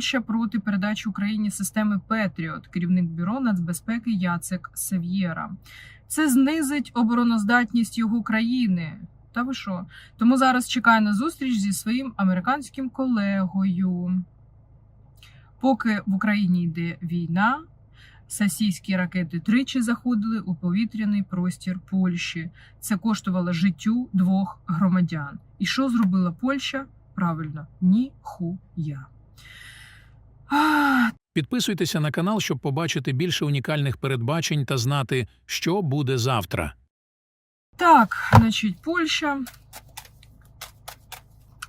Польща проти передачі Україні системи Петріот, керівник бюро нацбезпеки Яцек Сев'єра. Це знизить обороноздатність його країни. Та ви що? Тому зараз чекає на зустріч зі своїм американським колегою. Поки в Україні йде війна, Сасійські ракети тричі заходили у повітряний простір Польщі. Це коштувало життю двох громадян. І що зробила Польща? Правильно, ніхуя. Підписуйтеся на канал, щоб побачити більше унікальних передбачень та знати, що буде завтра. Так, значить, Польща.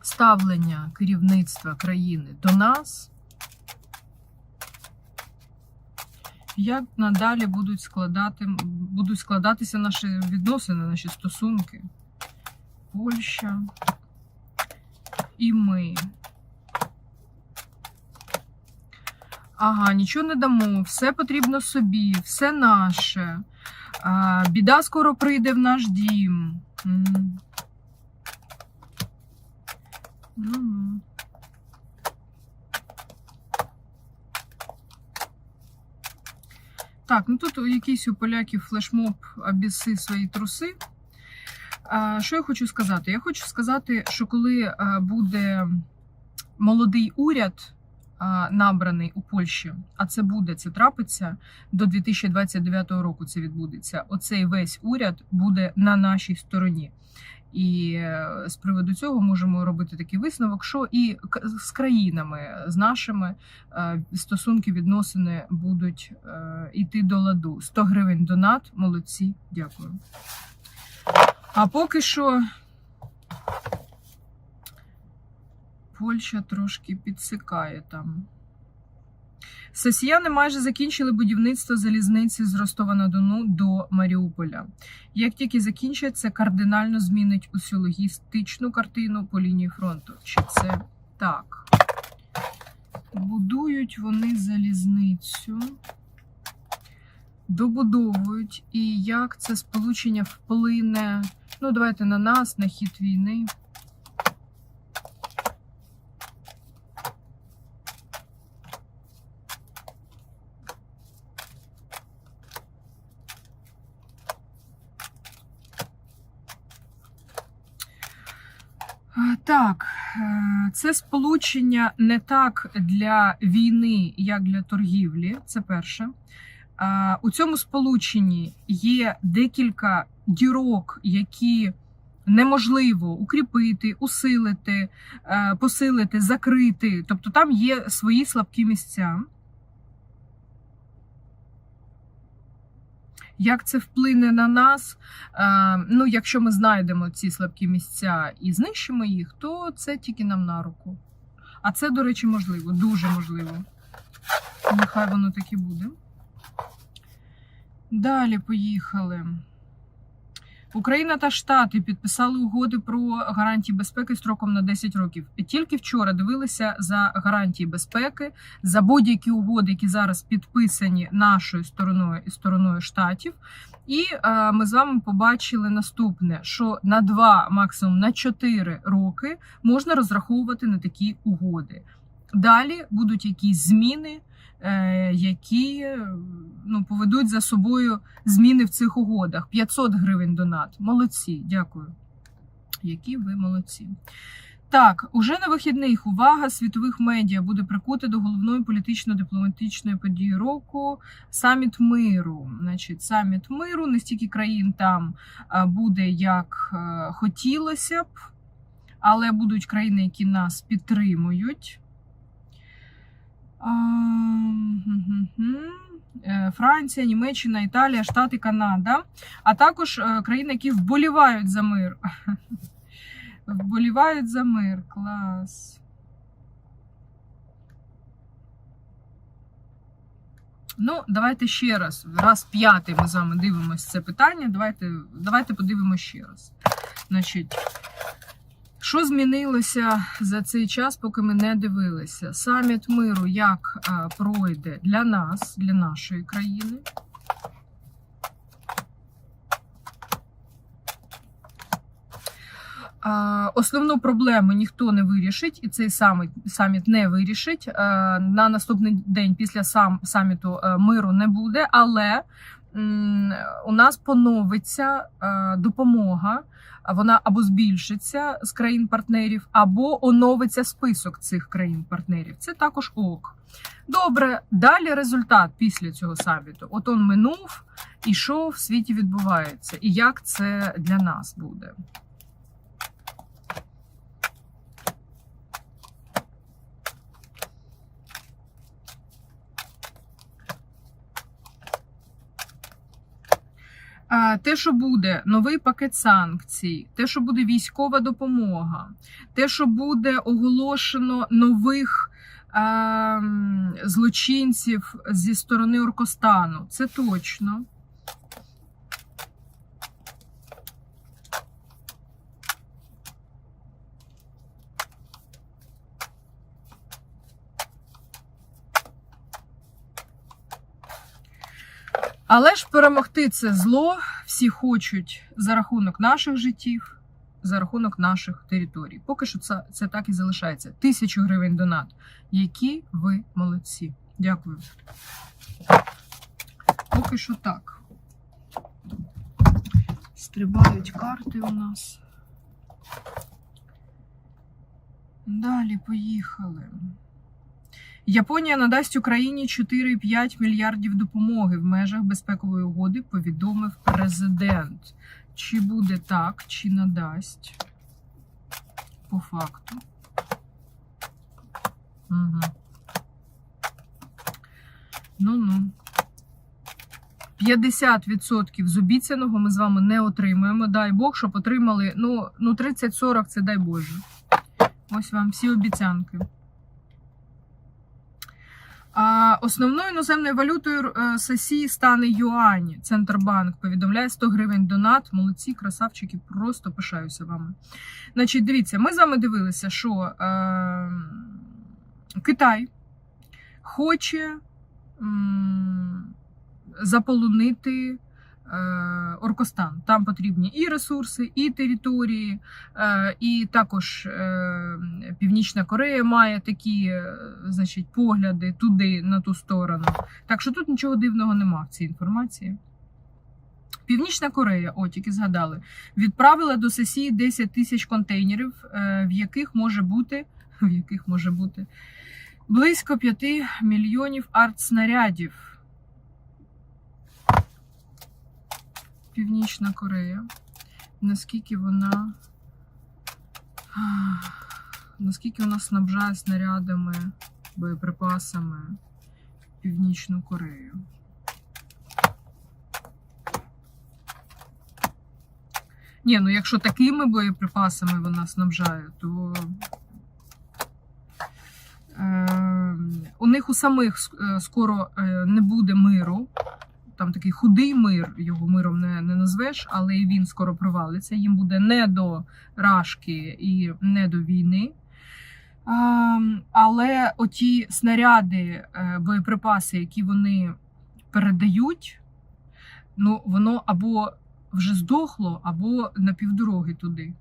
Ставлення керівництва країни до нас. Як надалі будуть складати, будуть складатися наші відносини, наші стосунки? Польща і ми. Ага, нічого не дамо, все потрібно собі, все наше. А, біда скоро прийде в наш дім. М. Ну. Так, ну тут якийсь у поляків флешмоб обіси свої труси. А, що я хочу сказати? Я хочу сказати, що коли буде молодий уряд набраний у Польщі, а це буде, це трапиться до 2029 року. Це відбудеться. Оцей весь уряд буде на нашій стороні. І е, з приводу цього можемо робити такий висновок, що і з країнами, з нашими е, стосунки, відносини будуть е, йти до ладу. 100 гривень донат, молодці, дякую. А поки що Польща трошки підсикає там. Сосіяни майже закінчили будівництво залізниці з Ростова-на-Дону до Маріуполя. Як тільки закінчать, це кардинально змінить усю логістичну картину по лінії фронту. Чи це так? Будують вони залізницю, добудовують, і як це сполучення вплине. Ну, давайте на нас, на хід війни. Е, Так, е, це сполучення не так для війни, як для торгівлі. Це перше. Е, У цьому сполученні є декілька дірок, які неможливо укріпити, усилити, е, посилити, закрити. Тобто там є свої слабкі місця. Як це вплине на нас? Е, ну, якщо ми знайдемо ці слабкі місця і знищимо їх, то це тільки нам на руку. А це, до речі, можливо, дуже можливо. Нехай воно так і буде. Далі поїхали. Україна та Штати підписали угоди про гарантії безпеки строком на 10 років. Тільки вчора дивилися за гарантії безпеки, за будь-які угоди, які зараз підписані нашою стороною і стороною штатів. І е, ми з вами побачили наступне: що на 2, максимум на 4 роки можна розраховувати на такі угоди. Далі будуть якісь зміни, е, які ну, поведуть за собою зміни в цих угодах. 500 гривень донат. Молодці, дякую. Які ви молодці. Так, уже на вихідних увага світових медіа буде прикута до головної політично-дипломатичної події року саміт миру. Значить, саміт миру не стільки країн там буде як е, хотілося б, але будуть країни, які нас підтримують. А, Франція, Німеччина, Італія, Штати, Канада, а також е, країни, які вболівають за мир. Вболівають за мир. Клас. Ну, давайте ще раз. Раз п'ятий ми з вами дивимося це питання. Давайте, давайте подивимося ще раз. Значить, що змінилося за цей час, поки ми не дивилися? Саміт миру як а, пройде для нас, для нашої країни. Е, Основну проблему ніхто не вирішить, і цей саміт, саміт не вирішить. Е, На наступний день після сам, саміту е, миру не буде, але у нас поновиться е, допомога. Вона або збільшиться з країн-партнерів, або оновиться список цих країн-партнерів. Це також ок. Добре, далі результат після цього саміту. От он минув, і що в світі відбувається, і як це для нас буде. Те, що буде новий пакет санкцій, те, що буде військова допомога, те, що буде оголошено нових е злочинців зі сторони Оркостану, це точно. Але ж перемогти це зло всі хочуть за рахунок наших життів, за рахунок наших територій. Поки що це, це так і залишається. Тисячу гривень донат. Які ви молодці. Дякую. Поки що так. Стрибають карти у нас. Далі поїхали. Японія надасть Україні 4,5 мільярдів допомоги в межах безпекової угоди, повідомив президент. Чи буде так, чи надасть? По факту. Угу. Ну-ну. 50% з обіцяного ми з вами не отримуємо. Дай Бог, щоб отримали. Ну, ну 30-40 це дай Боже. Ось вам всі обіцянки. Основною іноземною валютою е, сесії стане юань. Центрбанк повідомляє 100 гривень донат. Молодці, красавчики, просто пишаюся вами. Значить, дивіться, ми з вами дивилися, що е, Китай хоче м, заполонити Оркостан. Там потрібні і ресурси, і території, е, і також е, Північна Корея має такі е, значить, погляди туди, на ту сторону. Так що тут нічого дивного нема в цій інформації. Північна Корея, о, тільки згадали, відправила до сесії 10 тисяч контейнерів, е, в яких може бути, в яких може бути близько 5 мільйонів артснарядів. Північна Корея. Наскільки вона. Наскільки вона снабжає снарядами, боєприпасами Північну Корею? Ні, ну якщо такими боєприпасами вона снабжає, то е, у них у самих е, скоро е, не буде миру. Там такий худий мир, його миром не, не назвеш, але і він скоро провалиться. Їм буде не до рашки і не до війни. А, але оті снаряди, е, боєприпаси, які вони передають, ну воно або вже здохло, або на півдороги туди.